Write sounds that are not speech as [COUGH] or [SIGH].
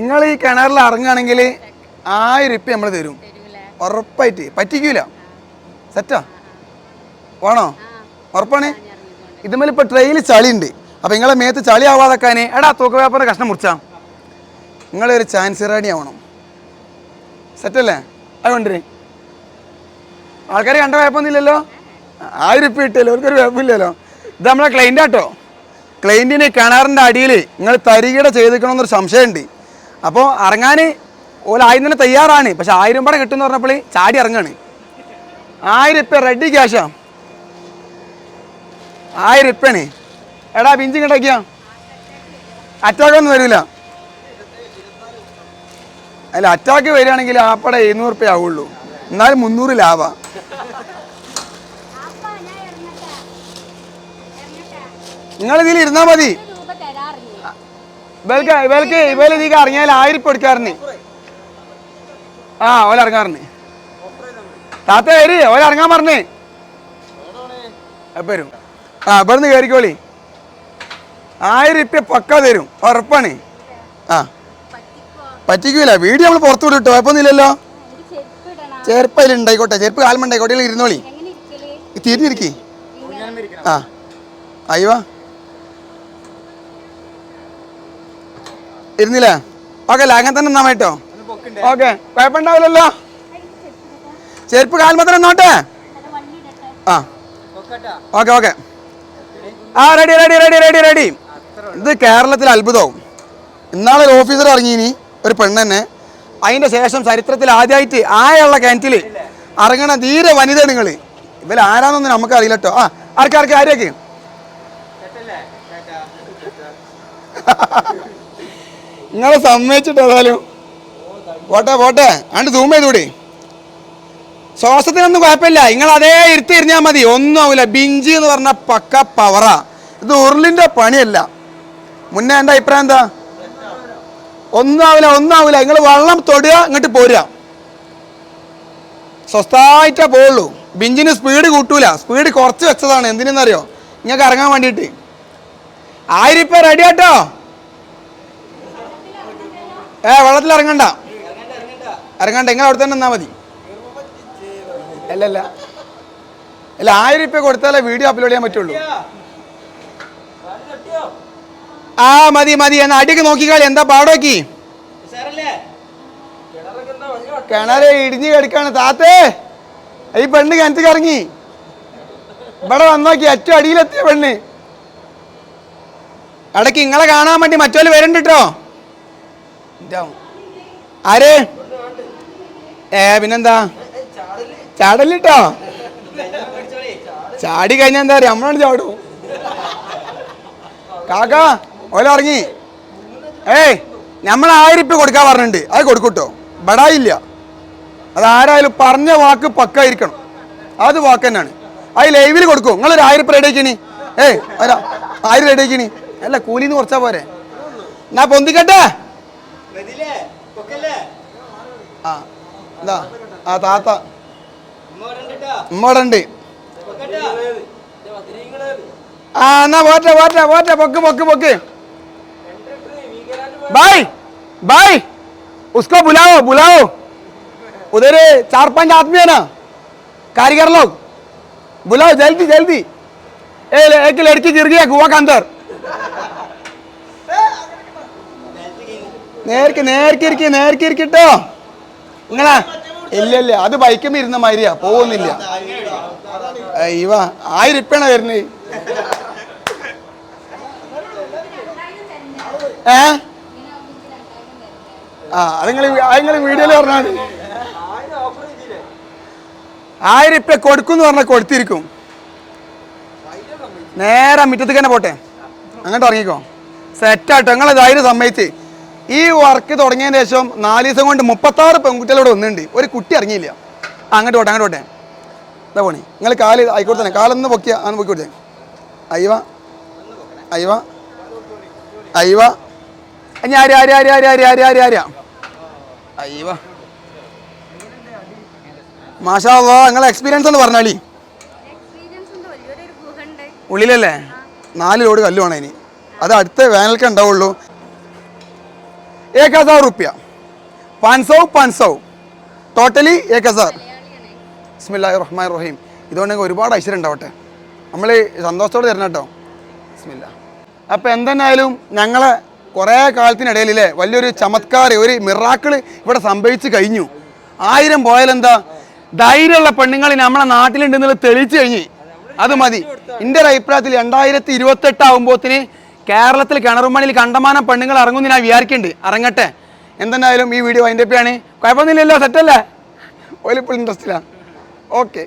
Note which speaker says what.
Speaker 1: നിങ്ങൾ ഈ കിണറിൽ ഇറങ്ങുകയാണെങ്കിൽ ആയിരം ഉപ്പ നമ്മൾ തരും. ഉറപ്പായിട്ട്. പറ്റിക്കൂല. സെറ്റാ? വേണോ? ഉറപ്പാണ്? ഇതുമേൽ ഇപ്പൊ ട്രെയിൽ ചളിയുണ്ട്. അപ്പൊ നിങ്ങളെ മേത്ത് ചളി ആവാതാക്കാന് എടാ തൂക്ക പേപ്പറിന്റെ കഷ്ണം മുറിച്ചാ. നിങ്ങളൊരു ചാൻസ് റെഡി ആവണം. സെറ്റല്ലേ? അതുകൊണ്ട് ആൾക്കാർ കണ്ട കുഴപ്പമൊന്നുമില്ലല്ലോ? ആയിരം ഉപ്പ ഇട്ടല്ലോ അവർക്കൊരു കുഴപ്പമില്ലല്ലോ. ഇത് നമ്മളെ ക്ലൈന്റ് ആട്ടോ ക്ലൈന്റിന് കിണറിന്റെ അടിയിൽ നിങ്ങൾ തരികിട ചെയ്തിക്കണമെന്നൊരു സംശയമുണ്ട്. അപ്പോൾ ഇറങ്ങാൻ ഓല തന്നെ തയ്യാറാണ്. പക്ഷെ ആയിരം പടം കിട്ടുമെന്ന് പറഞ്ഞപ്പോൾ ചാടി ഇറങ്ങാണ്. ആയിരം ഉപ്പ റെഡി ക്യാഷാ ആയിരം ഉപ്പയാണ് എടാ പിഞ്ചി അറ്റാക്ക് ഒന്നും വരില്ല അല്ല അറ്റാക്ക് വരികയാണെങ്കിൽ ആപ്പടെ എഴുന്നൂറ് റുപ്യ ആവുള്ളൂ. എന്നാലും മുന്നൂറ് ലാഭ. നിങ്ങളിതിൽ ഇരുന്നാൽ ഇരുന്നാ മതി.
Speaker 2: രൂപ
Speaker 1: ഇവൽക്ക് ഇവൽക്ക് ഇവൽ ഇതിക്ക് ഇറങ്ങിയാൽ ആയിരം എടുക്കാറുണ്ട് ആ ഓല ഇറങ്ങാറുണ്ട്. താത്ത ഏരി ഓല ഇറങ്ങാൻ പറഞ്ഞേ. എപ്പോ വരും. ആ ഇവിടുന്ന് കയറിക്കോളി ആയിരം ഇപ്പ പക്ക തരും ഉറപ്പാണ്. ആ. പറ്റിക്കൂല വീട് നമ്മൾ പുറത്തു വിടും കേട്ടോ
Speaker 2: കുഴപ്പമൊന്നുമില്ലല്ലോ. ചെരുപ്പ് അതിലുണ്ടായിക്കോട്ടെ
Speaker 1: ചെരുപ്പ് കാലമുണ്ടായിക്കോട്ടെ ഇരുന്നോളി. തിരിഞ്ഞിരിക്കേ. ആ. അയ്യോ. ഇരുന്നില്ലേ. ഓക്കെ അല്ല അങ്ങനെ തന്നെ നന്നായിട്ടോ ഓക്കെ കുഴപ്പമുണ്ടാവില്ലല്ലോ? ചെരുപ്പ് കാൽമത്തന്നെ
Speaker 2: നോട്ടെ
Speaker 1: ആ. ഓക്കെ ഓക്കെ ആ ready ready ready ready ready ഇത് കേരളത്തിൽ അത്ഭുതവും. ഇന്നാളെ ഒരു ഓഫീസർ ഇറങ്ങിയിനി ഒരു പെണ്ണെന്നെ. അതിന്റെ ശേഷം ചരിത്രത്തിൽ ആദ്യമായിട്ട് ആയുള്ള കിണറ്റിൽ ഇറങ്ങണ ധീര വനിത നിങ്ങൾ ഇവർ ആരാന്നൊന്നും നമുക്ക് അറിയില്ല കേട്ടോ. ആ ആർക്ക് ആർക്ക് ആരെയൊക്കെ? [LAUGHS] നിങ്ങളെ സമ്മതിച്ചിട്ട് ഏതായാലും? പോട്ടെ പോട്ടെ. ആണ്ട് സൂം ചെയ്തുകൂടി ശ്വാസത്തിനൊന്നും കുഴപ്പമില്ല. നിങ്ങൾ അതേ ഇരുത്തി എറിഞ്ഞാൽ മതി. ഒന്നും ആവില്ല ബിഞ്ചി എന്ന് പറഞ്ഞ പക്ക പവറാ ഇത് ഉരുളിന്റെ പണിയല്ല. മുന്നേ എന്റെ അഭിപ്രായം എന്താ? ഒന്നും ആവില്ല ഒന്നും ആവില്ല നിങ്ങൾ വെള്ളം തൊടുക ഇങ്ങോട്ട് പോരുക. സ്വസ്ഥായിട്ടേ പോവുള്ളൂ. ബിഞ്ചിന് സ്പീഡ് കൂട്ടൂല. സ്പീഡ് കുറച്ച് വെച്ചതാണ്. എന്തിനെന്നറിയോ? നിങ്ങൾക്ക് ഇറങ്ങാൻ വേണ്ടിയിട്ട്. ആയിരം ഇപ്പം റെഡി ആട്ടോ. ഏ വെള്ളത്തിൽ ഇറങ്ങണ്ട. ഇറങ്ങണ്ട. നിങ്ങൾ അവിടെ തന്നെ നിന്നാൽ മതി. അല്ല അല്ല ആയിരം ഉപ്പ കൊടുത്താലേ വീഡിയോ അപ്ലോഡ് ചെയ്യാൻ പറ്റുള്ളൂ. ആ മതി മതി. എന്നാ അടിക്ക് നോക്കിക്കാളി. എന്താ പാടോക്കി? കിണറ് ഇടിഞ്ഞ് കിടക്കാണ്. താത്തേ ഈ പെണ്ണ് കിണറ്റ് കറങ്ങി. ഇവിടെ വന്നോക്കി. ഏറ്റവും അടിയിലെത്തിയ പെണ്ണ്. ഇടയ്ക്ക് ഇങ്ങളെ കാണാൻ വേണ്ടി മറ്റോൽ വരണ്ടിട്ടോ ആര്? ഏ പിന്നെന്താ? ചാടല്ലിട്ടോ ചാടി കഴിഞ്ഞാ എന്താ പറയാ നമ്മളാണ് ചാടും കാക്ക ഓല ഇറങ്ങി ഏയ് നമ്മൾ ആയിരം ഇപ്പൊ കൊടുക്കാൻ പറഞ്ഞിട്ടുണ്ട്. അത് കൊടുക്കൂട്ടോ. ബടായില്ല. അത് ആരായാലും പറഞ്ഞ വാക്ക് പക്കായിരിക്കണം. അത് വാക്ക് തന്നെയാണ്. അത് ലൈവിൽ കൊടുക്കും. നിങ്ങളൊരു ആയിരം ഇപ്പം റെഡിയാക്കിനി ഏയ് അല്ല ആയിരം റെഡിയാക്കിനി അല്ല കൂലിന്ന് കുറച്ചാ പോരെ. എന്നാ പൊന്തിക്കട്ടെ? ആ എന്താ ആ താത്ത ഉമ്മ ഉണ്ട് ആ എന്നാ പോട്ടെ പോട്ടെ പോട്ടെ പൊക്ക് പൊക്ക് പൊക്ക് भाई भाई उसको बुलाओ बुलाओ उधर चार पांच आदमी है ना कारीगर लोग बुलाओ जल्दी जल्दी ए, एक लड़की गिर गया कुआ के अंदर നേർക്ക് നേർക്ക് ഇരിക്കി നേർക്ക് ഇരിക്കട്ടോ. നിങ്ങളാ ഇല്ല ഇല്ല അത് ബൈക്കും ഇരുന്ന മാതിരിയാ പോകുന്നില്ല. ഇവ ആയിരം ഇപ്പണ വരുന്നത് ഏ? ആ അതിങ്ങൾ നിങ്ങൾ വീഡിയോയിൽ പറഞ്ഞാൽ ആയിരം ഇപ്പ കൊടുക്കും പറഞ്ഞാൽ കൊടുത്തിരിക്കും. നേരെ മുറ്റത്തേക്ക് തന്നെ പോട്ടെ. അങ്ങോട്ട് ഇറങ്ങിക്കോ. സെറ്റാട്ടോ നിങ്ങളെ ധൈര്യം സമ്മതിച്ച്. ഈ വർക്ക് തുടങ്ങിയതിന് ശേഷം നാല് ദിവസം കൊണ്ട് മുപ്പത്താറ് പെൺകുട്ടികളോട് വന്നിട്ടുണ്ട് ഒരു കുട്ടി ഇറങ്ങിയില്ല. അങ്ങോട്ട് ഓട്ടെ അങ്ങോട്ട് ഓട്ടെ ഇതാ പോണി. നിങ്ങൾ കാൽ ആയിക്കോട്ടെ തന്നെ. കാലൊന്ന് പൊക്കിയ അങ്ങനെ പൊക്കി കൊടുത്തേ. അയ്യവ. അയ്യവ. അയ്യവ. ആര് ആര് ആര് ആര് ആര് ആര് ആര് ആരാ? അയ്യവ. മാഷാ നിങ്ങളെ എക്സ്പീരിയൻസ്
Speaker 2: എന്ന് പറഞ്ഞാലി
Speaker 1: ഉള്ളിലല്ലേ? നാല് ലോഡ് കല്ലുമാണ് ഇനി. അത് അടുത്ത വേനൽക്ക് ഉണ്ടാവുള്ളൂ. एक हज़ार रुपया पाँच सौ पाँच सौ ടോട്ടലി एक हज़ार ബിസ്മില്ലാഹി റഹ്മാൻ റഹീം ഇതുകൊണ്ടെങ്കിൽ ഒരുപാട് ഐശ്വര്യം ഉണ്ടാവട്ടെ നമ്മൾ സന്തോഷത്തോടെ തരണം കേട്ടോ ബിസ്മില്ല അപ്പോൾ എന്തെന്നായാലും ഞങ്ങളെ കുറേ കാലത്തിനിടയിൽ അല്ലേ വലിയൊരു ചമത്കാർ ഒരു മിറാക്കിൾ ഇവിടെ സംഭവിച്ചു കഴിഞ്ഞു ആയിരം പോയാലെന്താ ധൈര്യമുള്ള പെണ്ണുങ്ങൾ നമ്മളെ നാട്ടിലുണ്ടെന്നുള്ളത് തെളിയിച്ചു കഴിഞ്ഞ് അത് മതി എൻ്റെ ഒരു അഭിപ്രായത്തിൽ രണ്ടായിരത്തി ഇരുപത്തെട്ട് ആകുമ്പോത്തിന് കേരളത്തിൽ കിണറുമണിയിൽ കണ്ടമാനം പെണ്ണുങ്ങൾ ഇറങ്ങുമെന്ന് ഞാൻ വിചാരിക്കുന്നുണ്ട്. ഇറങ്ങട്ടെ. എന്തെന്നായാലും ഈ വീഡിയോ അതിന്റെ ആണ് കുഴപ്പമൊന്നുമില്ലല്ലോ. സെറ്റല്ലേ ഓലിപ്പോൾ ഇൻട്രസ്റ്റിലാണ് ഓക്കെ